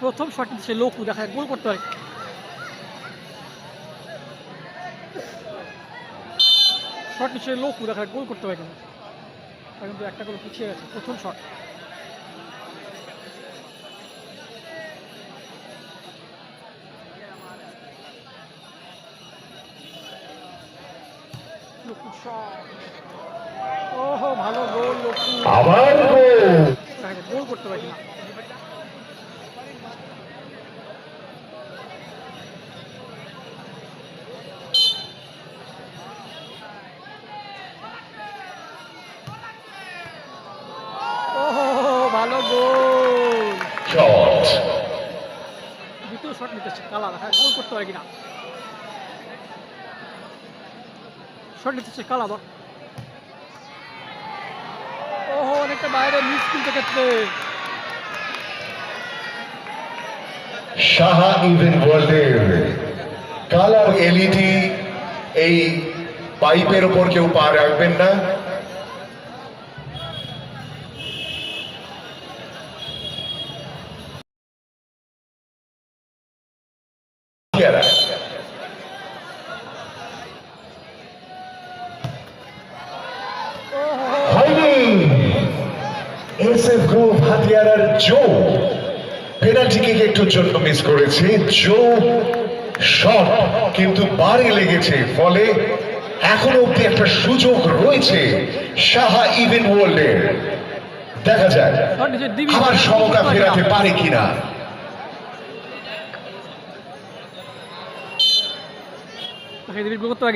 প্রথম শট সে লোকু দেখা গোল করতে পারে। শট সে লোকু দেখা গোল করতে পারে কিন্তু। কিন্তু একটা গোল পিছিয়ে গেছে, প্রথম শট। ভালো গোল আবার গোল। করতে পারে কিনা ভালো গোল। শট। দ্বিতীয় শট নিতেছে কালা দেখা গোল করতে পারে কিনা? শট নিতেছে কালা বল ওহো, অনেকটা বাইরে, মিস কিন্তু ক্ষেত্রে সাহা ইভেন্ট ওয়ার্ল্ডের কালার এলইডি এই পাইপের ওপর কেউ পা রাখবেন না। পেয়ারা। এসএফ গ্রুপ হাতিয়ারার জো। পেনাল্টি কিক একটু জন্য মিস করেছে। জো শট কিন্তু বারে লেগেছে ফলে এখনও অব্দি একটা সুযোগ রয়েছে সাহা ইভেন ওয়ার্ল্ডের দেখা দিবি আবার সমতা ফেরাতে পারে কিনা। করতে পারে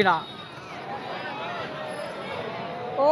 ও